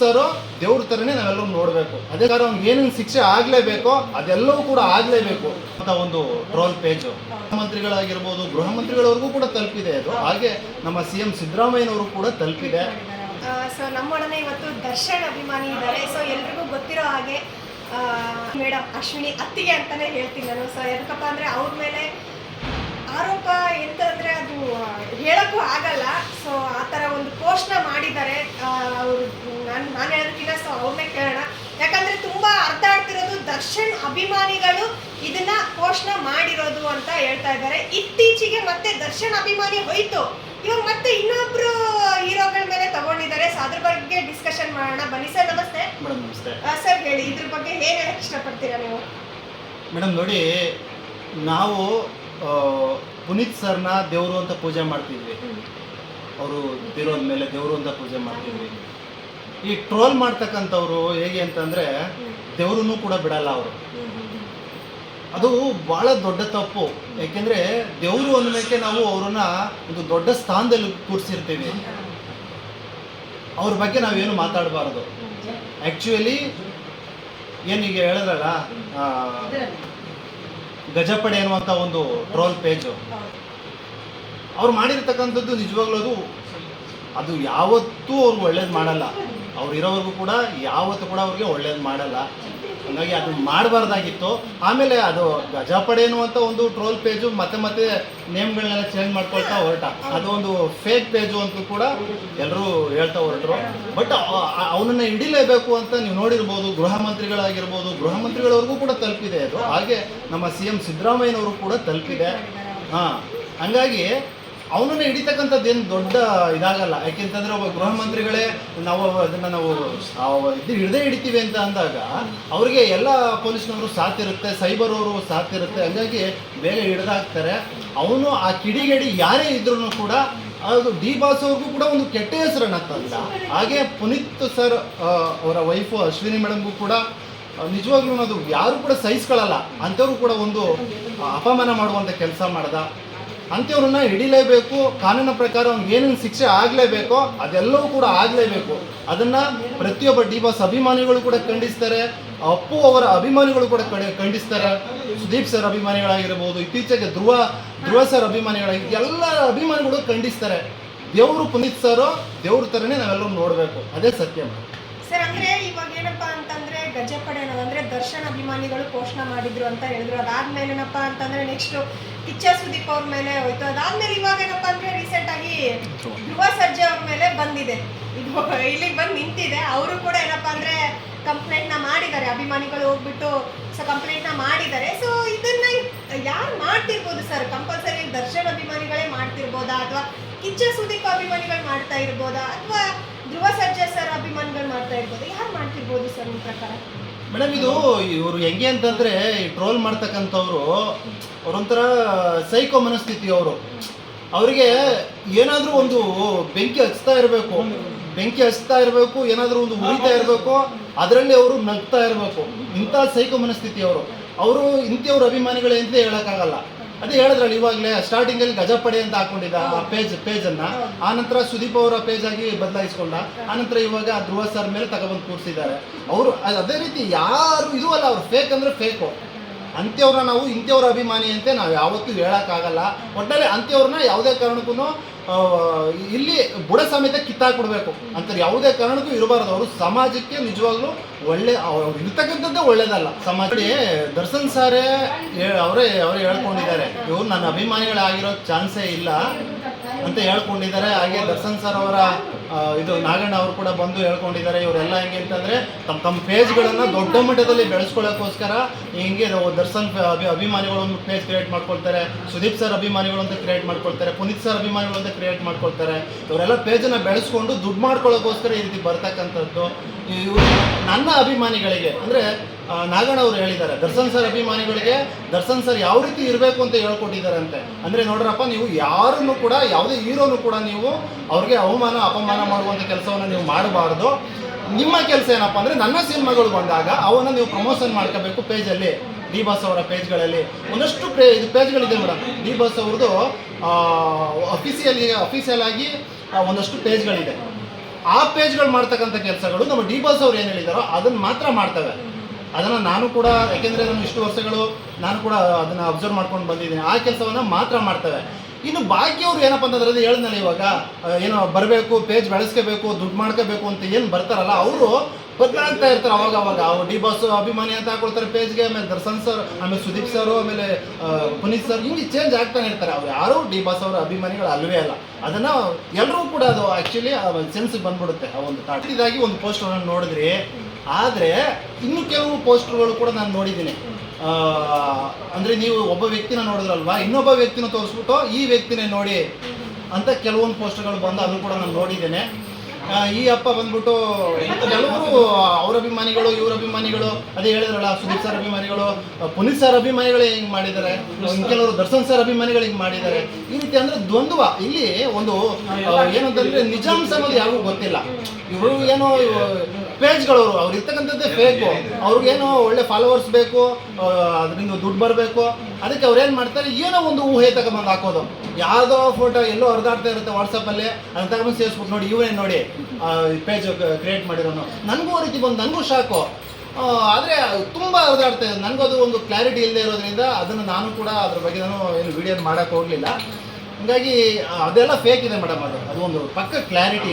Sir ದೇವ್ರ ಥರನೇ ನಾವೆಲ್ಲರೂ ನೋಡಬೇಕು. ಅದೇ ಥರ ಅವ್ನಿಗೆ ಏನೇನು ಶಿಕ್ಷೆ ಆಗಲೇಬೇಕೋ ಅದೆಲ್ಲವೂ ಕೂಡ ಆಗಲೇಬೇಕು ಅಂತ ಒಂದು ಟ್ರೋಲ್ ಪೇಜು. ಮುಖ್ಯಮಂತ್ರಿಗಳಾಗಿರ್ಬೋದು, ಗೃಹ ಮಂತ್ರಿಗಳವರೆಗೂ ಕೂಡ ತಲುಪಿದೆ ಅದು. ಹಾಗೆ ನಮ್ಮ ಸಿ ಎಂ ಸಿದ್ದರಾಮಯ್ಯನವರು ಕೂಡ ತಲುಪಿದೆ. ಸೊ ನಮ್ಮೊಡನೆ ಇವತ್ತು ದರ್ಶನ್ ಅಭಿಮಾನಿ ಇದ್ದಾರೆ. ಸೊ ಎಲ್ರಿಗೂ ಗೊತ್ತಿರೋ ಹಾಗೆ ಮೇಡಮ್ ಅಶ್ವಿನಿ ಅತ್ತಿಗೆ ಅಂತಾನೆ ಹೇಳ್ತೀನಿ ನಾನು ಸೊ ಯಾಕಪ್ಪ ಅಂದ್ರೆ ಅವ್ರ ಮೇಲೆ ಆರೋಪ ಎಂತಂದ್ರೆ ಅದು ಆ, ಹೇಳಕ್ಕೂ ಆಗಲ್ಲ ಸೊ ಆ ಥರ ಒಂದು ಪೋಸ್ಟ್ನ ಮಾಡಿದ್ದಾರೆ ಅವರು ನಾನು ನಾನು ಹೇಳೋದಕ್ಕಿಂತ ಸೊ ಅವ್ರನ್ನೇ ಕೇಳೋಣ ಯಾಕಂದ್ರೆ ತುಂಬಾ ಅರ್ಥ ಆಗ್ತಿರೋದು ದರ್ಶನ್ ಅಭಿಮಾನಿಗಳು ಇದನ್ನ ಪೋಷಣೆ ಮಾಡಿರೋದು ಅಂತ ಹೇಳ್ತಾ ಇದ್ದಾರೆ. ಇತ್ತೀಚೆಗೆ ಮತ್ತೆ ದರ್ಶನ್ ಅಭಿಮಾನಿ ಹೋಯ್ತು. ಇವಾಗ ಮತ್ತೆ ಇನ್ನೊಬ್ರು ಹೀರೋಗಳ ಮೇಲೆ ತಗೊಂಡಿದ್ದಾರೆ. ಸೊ ಅದ್ರ ಬಗ್ಗೆ ಡಿಸ್ಕಷನ್ ಮಾಡೋಣ. ಬನ್ನಿ ಸರ್ ನಮಸ್ತೆ. ಸರ್ ಹೇಳಿ ಇದ್ರ ಬಗ್ಗೆ ಏನ್ ಹೇಳಕ್ ಇಷ್ಟಪಡ್ತೀರಾ ನೀವು? ಮೇಡಮ್ ನೋಡಿ ನಾವು ಪುನೀತ್ ಸರ್ನ ದೇವರು ಅಂತ ಪೂಜೆ ಮಾಡ್ತಿದ್ವಿ. ಅವರು ತಿರೋದ ಮೇಲೆ ದೇವರು ಅಂತ ಪೂಜೆ ಮಾಡ್ತಿದ್ವಿ. ಈ ಟ್ರೋಲ್ ಮಾಡ್ತಕ್ಕಂಥವ್ರು ಹೇಗೆ ಅಂತಂದ್ರೆ ದೇವ್ರನ್ನೂ ಕೂಡ ಬಿಡಲ್ಲ ಅವರು. ಅದು ಬಹಳ ದೊಡ್ಡ ತಪ್ಪು. ಯಾಕೆಂದ್ರೆ ದೇವರು ಅನ್ನೋದಕ್ಕೆ ನಾವು ಅವ್ರನ್ನ ಒಂದು ದೊಡ್ಡ ಸ್ಥಾನದಲ್ಲಿ ಕೂರಿಸಿರ್ತೀವಿ. ಅವ್ರ ಬಗ್ಗೆ ನಾವೇನು ಮಾತಾಡಬಾರದು. ಆ್ಯಕ್ಚುಲಿ ಏನೀಗ ಹೇಳಿದ್ರಲ್ಲ ಗಜಪಡೆ ಅನ್ನುವಂಥ ಒಂದು ಟ್ರೋಲ್ ಪೇಜು. ಅವ್ರು ಮಾಡಿರ್ತಕ್ಕಂಥದ್ದು ನಿಜವಾಗ್ಲೂ ಅದು ಅದು ಯಾವತ್ತೂ ಅವ್ರಿಗೆ ಒಳ್ಳೇದು ಮಾಡಲ್ಲ. ಅವ್ರು ಇರೋವರೆಗೂ ಕೂಡ ಯಾವತ್ತೂ ಕೂಡ ಅವ್ರಿಗೆ ಒಳ್ಳೇದು ಮಾಡಲ್ಲ. ಹಾಗಾಗಿ ಅದು ಮಾಡಬಾರ್ದಾಗಿತ್ತು. ಆಮೇಲೆ ಅದು ಗಜಪಡೆ ಅನ್ನುವಂಥ ಒಂದು ಟ್ರೋಲ್ ಪೇಜು ಮತ್ತೆ ಮತ್ತೆ ನೇಮ್ಗಳನ್ನೆಲ್ಲ ಚೇಂಜ್ ಮಾಡ್ಕೊಳ್ತಾ ಹೊರಟ. ಅದು ಒಂದು ಫೇಕ್ ಪೇಜು ಅಂತೂ ಕೂಡ ಎಲ್ಲರೂ ಹೇಳ್ತಾ ಹೊರಟರು. ಬಟ್ ಅವನನ್ನ ಹಿಡಿಲೇಬೇಕು ಅಂತ ನೀವು ನೋಡಿರ್ಬೋದು, ಗೃಹ ಮಂತ್ರಿಗಳಾಗಿರ್ಬೋದು, ಗೃಹ ಮಂತ್ರಿಗಳವರೆಗೂ ಕೂಡ ತಲುಪಿದೆ ಅದು. ಹಾಗೆ ನಮ್ಮ ಸಿ ಎಂ ಸಿದ್ದರಾಮಯ್ಯನವರು ಕೂಡ ತಲುಪಿದೆ. ಹಾಂ, ಹಂಗಾಗಿ ಅವನನ್ನ ಹಿಡಿತಕ್ಕಂಥದ್ದು ಏನು ದೊಡ್ಡ ಇದಾಗಲ್ಲ. ಯಾಕೆಂತಂದ್ರೆ ಒಬ್ಬ ಗೃಹ ಮಂತ್ರಿಗಳೇ ನಾವು ಅದನ್ನ ನಾವು ಇದು ಹಿಡದೆ ಹಿಡಿತೀವಿ ಅಂತ ಅಂದಾಗ ಅವ್ರಿಗೆ ಎಲ್ಲ ಪೊಲೀಸ್ನವರು ಸಾಥ್ ಇರುತ್ತೆ, ಸೈಬರ್ ಅವರು ಸಾಥ್ ಇರುತ್ತೆ. ಹಂಗಾಗಿ ಬೇಗ ಹಿಡ್ದಾಕ್ತಾರೆ. ಅವನು ಆ ಕಿಡಿಗೇಡಿ ಯಾರೇ ಇದ್ರೂ ಕೂಡ ಅದು ಡಿ ಬಾಸ್ ಅವ್ರಿಗೂ ಕೂಡ ಒಂದು ಕೆಟ್ಟ ಹೆಸರನ್ನ ತಂದ. ಹಾಗೆ ಪುನೀತ್ ಸರ್ ಅವರ ವೈಫು ಅಶ್ವಿನಿ ಮೇಡಮ್ಗೂ ಕೂಡ ನಿಜವಾಗ್ಲೂ ಅದು ಯಾರು ಕೂಡ ಸಹಿಸ್ಕೊಳ್ಳಲ್ಲ. ಅಂಥವ್ರು ಕೂಡ ಒಂದು ಅಪಮಾನ ಮಾಡುವಂಥ ಕೆಲಸ ಮಾಡ್ದ. ಅಂಥವ್ರನ್ನ ಹಿಡಿಲೇಬೇಕು, ಕಾನೂನಿನ ಪ್ರಕಾರ ಅವ್ನಿಗೆ ಏನೇನು ಶಿಕ್ಷೆ ಆಗಲೇಬೇಕೋ ಅದೆಲ್ಲವೂ ಕೂಡ ಆಗಲೇಬೇಕು. ಅದನ್ನ ಪ್ರತಿಯೊಬ್ಬ ಡಿ ಬಾಸ್ ಅಭಿಮಾನಿಗಳು ಕೂಡ ಖಂಡಿಸ್ತಾರೆ, ಅಪ್ಪು ಅವರ ಅಭಿಮಾನಿಗಳು ಕೂಡ ಕಡೆ ಖಂಡಿಸ್ತಾರೆ. ಸುದೀಪ್ ಸರ್ ಅಭಿಮಾನಿಗಳಾಗಿರ್ಬೋದು, ಇತ್ತೀಚೆಗೆ ಧ್ರುವ ಧ್ರುವ ಸರ್ ಅಭಿಮಾನಿಗಳಾಗಿ ಎಲ್ಲ ಅಭಿಮಾನಿಗಳು ಖಂಡಿಸ್ತಾರೆ. ದೇವರು ಪುನೀತ್ ಸರ್ ದೇವ್ರ ಥರನೇ ನಾವೆಲ್ಲರೂ ನೋಡಬೇಕು. ಅದೇ ಸತ್ಯ. ಸರ್ ಗಜಪಡೆ ಅಂದ್ರೆ ದರ್ಶನ್ ಅಭಿಮಾನಿಗಳು ಘೋಷಣೆ ಮಾಡಿದ್ರು ಅಂತ ಹೇಳಿದ್ರು. ಅದಾದ್ಮೇಲೆ ಏನಪ್ಪಾ ಅಂತಂದ್ರೆ ನೆಕ್ಸ್ಟ್ ಕಿಚ್ಚ ಸುದೀಪ್ ಅವ್ರ ಮೇಲೆ ಹೋಯ್ತು. ಅದಾದ್ಮೇಲೆ ಇವಾಗ ಏನಪ್ಪ ಅಂದ್ರೆ ರೀಸೆಂಟ್ ಆಗಿ ಧ್ರುವ ಸರ್ಜೆ ಅವ್ರ ಮೇಲೆ ಬಂದಿದೆ. ಇದು ಇಲ್ಲಿಗೆ ಬಂದು ನಿಂತಿದೆ. ಅವರು ಕೂಡ ಏನಪ್ಪ ಅಂದ್ರೆ ಕಂಪ್ಲೇಂಟ್ನ ಮಾಡಿದ್ದಾರೆ. ಅಭಿಮಾನಿಗಳು ಹೋಗ್ಬಿಟ್ಟು ಸೊ ಕಂಪ್ಲೇಂಟ್ನ ಮಾಡಿದ್ದಾರೆ. ಸೊ ಇದನ್ನ ಯಾರು ಮಾಡ್ತಿರ್ಬೋದು ಸರ್ ಕಂಪಲ್ಸರಿ ದರ್ಶನ್ ಅಭಿಮಾನಿಗಳೇ ಮಾಡ್ತಿರ್ಬೋದಾ? ಅಥವಾ ಕಿಚ್ಚ ಸುದೀಪ್ ಅಭಿಮಾನಿಗಳು ಮಾಡ್ತಾ ಇರ್ಬೋದಾ? ಅಥವಾ ಧ್ರುವ ಸರ್ಜಾ ಸರ್ ಅಭಿಮಾನಿಗಳು ಮಾಡ್ತಾ ಇರ್ಬೋದು ಪ್ರಕಾರ? ಮೇಡಮ್, ಇದು ಇವರು ಹೆಂಗೆ ಅಂತಂದ್ರೆ ಟ್ರೋಲ್ ಮಾಡ್ತಕ್ಕಂಥವ್ರು, ಅವರೊಂಥರ ಸೈಕೋ ಮನಸ್ಥಿತಿ ಅವರು. ಅವರಿಗೆ ಏನಾದರೂ ಒಂದು ಬೆಂಕಿ ಹಚ್ತಾ ಇರಬೇಕು, ಬೆಂಕಿ ಹಚ್ತಾ ಇರಬೇಕು, ಏನಾದರೂ ಒಂದು ಉರಿತಾ ಇರಬೇಕು, ಅದರಲ್ಲಿ ಅವರು ನಗ್ತಾ ಇರಬೇಕು. ಇಂಥ ಸೈಕೋ ಮನಸ್ಥಿತಿ ಅವರು. ಅವರು ಇಂಥವ್ರ ಅಭಿಮಾನಿಗಳೇ ಅಂತ ಹೇಳೋಕ್ಕಾಗಲ್ಲ. ಅದೇ ಹೇಳಿದ್ರಲ್ಲ ಇವಾಗಲೇ ಸ್ಟಾರ್ಟಿಂಗಲ್ಲಿ ಗಜಪಡೆ ಅಂತ ಹಾಕೊಂಡಿದ್ದ ಆ ಪೇಜ್ ಪೇಜನ್ನು ಆನಂತರ ಸುದೀಪ್ ಅವರ ಪೇಜ್ ಆಗಿ ಬದಲಾಯಿಸ್ಕೊಂಡ. ಆನಂತರ ಇವಾಗ ಧ್ರುವ ಸರ್ ಮೇಲೆ ತಗೊಬಂದು ಕೂರಿಸಿದ್ದಾರೆ. ಅವರು ಅದೇ ರೀತಿ ಯಾರು ಇದು ಅಲ್ಲ ಅವ್ರು ಫೇಕ್ ಅಂದ್ರೆ ಫೇಕು ಅಂತ್ಯವ್ರನ್ನ ನಾವು ಇಂಥವ್ರ ಅಭಿಮಾನಿ ಅಂತ ನಾವು ಯಾವತ್ತೂ ಹೇಳೋಕ್ಕಾಗಲ್ಲ. ಒಟ್ಟಾರೆ ಅಂತ್ಯವ್ರನ್ನ ಯಾವುದೇ ಕಾರಣಕ್ಕೂ ಇಲ್ಲಿ ಬುಡ ಸಮೇತ ಕಿತ್ತಾಕ್ಬಿಡ್ಬೇಕು. ಅಂತ ಯಾವುದೇ ಕಾರಣಕ್ಕೂ ಇರಬಾರ್ದು. ಅವರು ಸಮಾಜಕ್ಕೆ ನಿಜವಾಗ್ಲೂ ಒಳ್ಳೆ, ಅವ್ರು ಇರ್ತಕ್ಕಂಥದ್ದೇ ಒಳ್ಳೇದಲ್ಲ. ಸಮಾಜ ದರ್ಶನ್ ಸಾರೇ ಅವರೇ ಅವರೇ ಹೇಳ್ಕೊಂಡಿದ್ದಾರೆ. ಇವ್ರು ನನ್ನ ಅಭಿಮಾನಿಗಳಾಗಿರೋ ಚಾನ್ಸೇ ಇಲ್ಲ ಅಂತ ಹೇಳ್ಕೊಂಡಿದ್ದಾರೆ. ಹಾಗೆ ದರ್ಶನ್ ಸರ್ ಅವರ ಇದು ನಾಗಣ್ಣ ಅವರು ಕೂಡ ಬಂದು ಹೇಳ್ಕೊಂಡಿದ್ದಾರೆ, ಇವರೆಲ್ಲ ಹೆಂಗೆ ಅಂತಂದರೆ ತಮ್ಮ ತಮ್ಮ ಪೇಜ್ಗಳನ್ನು ದೊಡ್ಡ ಮಟ್ಟದಲ್ಲಿ ಬೆಳೆಸ್ಕೊಳ್ಳೋಕ್ಕೋಸ್ಕರ ಹಿಂಗೆ ದರ್ಶನ್ ಅಭಿ ಅಭಿಮಾನಿಗಳು ಒಂದು ಪೇಜ್ ಕ್ರಿಯೇಟ್ ಮಾಡ್ಕೊಳ್ತಾರೆ, ಸುದೀಪ್ ಸರ್ ಅಭಿಮಾನಿಗಳು ಅಂತ ಕ್ರಿಯೇಟ್ ಮಾಡ್ಕೊಳ್ತಾರೆ, ಪುನೀತ್ ಸರ್ ಅಭಿಮಾನಿಗಳು ಅಂತ ಕ್ರಿಯೇಟ್ ಮಾಡ್ಕೊಳ್ತಾರೆ. ಇವರೆಲ್ಲ ಪೇಜನ್ನು ಬೆಳೆಸ್ಕೊಂಡು ದುಡ್ಡು ಮಾಡ್ಕೊಳ್ಳೋಕ್ಕೋಸ್ಕರ ಈ ರೀತಿ ಬರ್ತಕ್ಕಂಥದ್ದು. ಇವರು ನನ್ನ ಅಭಿಮಾನಿಗಳಿಗೆ, ಅಂದರೆ ನಾಗಣ್ಣ ಅವರು ಹೇಳಿದ್ದಾರೆ, ದರ್ಶನ್ ಸರ್ ಅಭಿಮಾನಿಗಳಿಗೆ ದರ್ಶನ್ ಸರ್ ಯಾವ ರೀತಿ ಇರಬೇಕು ಅಂತ ಹೇಳ್ಕೊಟ್ಟಿದ್ದಾರೆ ಅಂತೆ ಅಂದರೆ ನೋಡ್ರಪ್ಪ, ನೀವು ಯಾರನ್ನು ಕೂಡ, ಯಾವುದೇ ಹೀರೋನು ಕೂಡ ನೀವು ಅವ್ರಿಗೆ ಅವಮಾನ, ಅಪಮಾನ ಮಾಡುವಂಥ ಕೆಲಸವನ್ನು ನೀವು ಮಾಡಬಾರ್ದು. ನಿಮ್ಮ ಕೆಲಸ ಏನಪ್ಪ ಅಂದರೆ ನನ್ನ ಸಿನಿಮಾಗಳು ಬಂದಾಗ ಅವನ್ನ ನೀವು ಪ್ರಮೋಷನ್ ಮಾಡ್ಕೋಬೇಕು ಪೇಜಲ್ಲಿ. ಡಿ ಬಾಸ್ ಅವರ ಪೇಜ್ಗಳಲ್ಲಿ. ಒಂದಷ್ಟು ಪೇ ಇದು ಪೇಜ್ಗಳಿದೆ ಮೇಡಮ್ ಡಿ ಬಾಸ್ ಅವ್ರದ್ದು ಅಫಿಸಿಯಲಿ ಅಫಿಷಿಯಲ್ ಆಗಿ ಒಂದಷ್ಟು ಪೇಜ್ಗಳಿದೆ. ಆ ಪೇಜ್ಗಳು ಮಾಡ್ತಕ್ಕಂಥ ಕೆಲಸಗಳು ನಮ್ಮ ಡಿ ಬಾಸ್ ಅವ್ರು ಏನು ಹೇಳಿದಾರೋ ಅದನ್ನ ಮಾತ್ರ ಮಾಡ್ತವೆ. ಅದನ್ನು ನಾನು ಕೂಡ, ಯಾಕೆಂದರೆ ನಾನು ಇಷ್ಟು ವರ್ಷಗಳು ನಾನು ಕೂಡ ಅದನ್ನು ಅಬ್ಸರ್ವ್ ಮಾಡ್ಕೊಂಡು ಬಂದಿದ್ದೀನಿ. ಆ ಕೆಲಸವನ್ನು ಮಾತ್ರ ಮಾಡ್ತವೆ. ಇನ್ನು ಬಾಕಿ ಅವ್ರು ಏನಪ್ಪ ಅಂತಂದ್ರೆ ಹೇಳಿದ್ನಲ್ಲ ಇವಾಗ ಏನೋ ಬರಬೇಕು ಪೇಜ್ ಬೆಳೆಸ್ಕೋಬೇಕು, ದುಡ್ಡು ಮಾಡ್ಕೋಬೇಕು ಅಂತ ಏನು ಬರ್ತಾರಲ್ಲ, ಅವರು ಬದಲಾಗ್ತಾ ಇರ್ತಾರೆ ಅವಾಗ ಅವಾಗ. ಅವ್ರು ಡಿ ಬಾಸ್ ಅಭಿಮಾನಿ ಅಂತ ಹಾಕೊಳ್ತಾರೆ ಪೇಜ್ಗೆ ಆಮೇಲೆ ದರ್ಶನ್ ಸರ್ ಆಮೇಲೆ ಸುದೀಪ್ ಸರ್ ಆಮೇಲೆ ಪುನೀತ್ ಸರ್ ಹಿಂಗೆ ಚೇಂಜ್ ಆಗ್ತಾನೆ ಇರ್ತಾರೆ. ಅವ್ರು ಯಾರು ಡಿ ಬಾಸ್ ಅವರ ಅಭಿಮಾನಿಗಳು ಅಲ್ವೇ ಅಲ್ಲ. ಅದನ್ನ ಎಲ್ಲರೂ ಕೂಡ ಅದು ಆಕ್ಚುಲಿ ಸೆನ್ಸ್ ಬಂದ್ಬಿಡುತ್ತೆ, ಆ ಒಂದು ಇದಾಗಿ ಒಂದು ಪೋಸ್ಟರ್ ನೋಡಿದ್ರಿ. ಆದರೆ ಇನ್ನು ಕೆಲವು ಪೋಸ್ಟರ್ಗಳು ಕೂಡ ನಾನು ನೋಡಿದ್ದೀನಿ. ಅಂದ್ರೆ ನೀವು ಒಬ್ಬ ವ್ಯಕ್ತಿನ ನೋಡಿದ್ರಲ್ವಾ? ಇನ್ನೊಬ್ಬ ವ್ಯಕ್ತಿನ ತೋರಿಸ್ಬಿಟ್ಟು ಈ ವ್ಯಕ್ತಿನೇ ನೋಡಿ ಅಂತ ಕೆಲವೊಂದು ಪೋಸ್ಟ್ಗಳು ಬಂದು ಅದನ್ನು ಕೂಡ ನಾನು ನೋಡಿದ್ದೇನೆ. ಈ ಅಪ್ಪ ಬಂದ್ಬಿಟ್ಟು ಕೆಲವರು ಅವ್ರ ಅಭಿಮಾನಿಗಳು, ಇವ್ರ ಅಭಿಮಾನಿಗಳು, ಅದೇ ಹೇಳಿದ್ರಲ್ಲ, ಸುದೀಪ್ ಸರ್ ಅಭಿಮಾನಿಗಳು, ಪುನೀತ್ ಸರ್ ಅಭಿಮಾನಿಗಳು ಹಿಂಗ್ ಮಾಡಿದ್ದಾರೆ ಕೆಲವರು ದರ್ಶನ್ ಸರ್ ಅಭಿಮಾನಿಗಳು ಹಿಂಗ್ ಮಾಡಿದ್ದಾರೆ. ಈ ರೀತಿ ಅಂದ್ರೆ ದ್ವಂದ್ವ. ಇಲ್ಲಿ ಒಂದು ಏನಂತಂದ್ರೆ ನಿಜಾಂಶ ಅನ್ನೋದು ಯಾರಿಗೂ ಗೊತ್ತಿಲ್ಲ. ಇವರು ಏನೋ ಪೇಜ್ಗಳು, ಅವ್ರು ಇರ್ತಕ್ಕಂಥದ್ದೇ ಫೇಕು ಅವ್ರಿಗೇನೋ ಒಳ್ಳೆ ಫಾಲೋವರ್ಸ್ ಬೇಕು ಅದರಿಂದ ದುಡ್ಡು ಬರಬೇಕು. ಅದಕ್ಕೆ ಅವ್ರು ಏನು ಮಾಡ್ತಾರೆ, ಏನೋ ಒಂದು ಊಹೆ ತಗೊಂಬಂದು ಹಾಕೋದು. ಯಾವುದೋ ಫೋಟೋ ಎಲ್ಲೋ ಹರಿದಾಡ್ತಾ ಇರುತ್ತೆ ವಾಟ್ಸಪ್ಪಲ್ಲಿ ಅದನ್ನ ತಗೊಂಡು ಸೇರಿಸ್ಬಿಟ್ಟು ನೋಡಿ ಇವನೇ ನೋಡಿ ಪೇಜ್ ಕ್ರಿಯೇಟ್ ಮಾಡಿರೋನು. ನನಗೂ ಆ ರೀತಿ ಬಂದು, ನನಗೂ ಶಾಕು ಆದರೆ ತುಂಬ ಹರಿದಾಡ್ತಾ ಇದೆ ನನಗದು ಒಂದು ಕ್ಲಾರಿಟಿ ಇಲ್ಲದೆ ಇರೋದ್ರಿಂದ ಅದನ್ನು ನಾನು ಕೂಡ ಅದ್ರ ಬಗ್ಗೆ ನಾನು ಏನು ವಿಡಿಯೋ ಮಾಡೋಕ್ಕೆ ಹೋಗಲಿಲ್ಲ. ಹಂಗಾಗಿ ಅದೆಲ್ಲ ಫೇಕ್ ಇದೆ ಮೇಡಮ್ ಅದು. ಅದು ಒಂದು ಪಕ್ಕ ಕ್ಲಾರಿಟಿ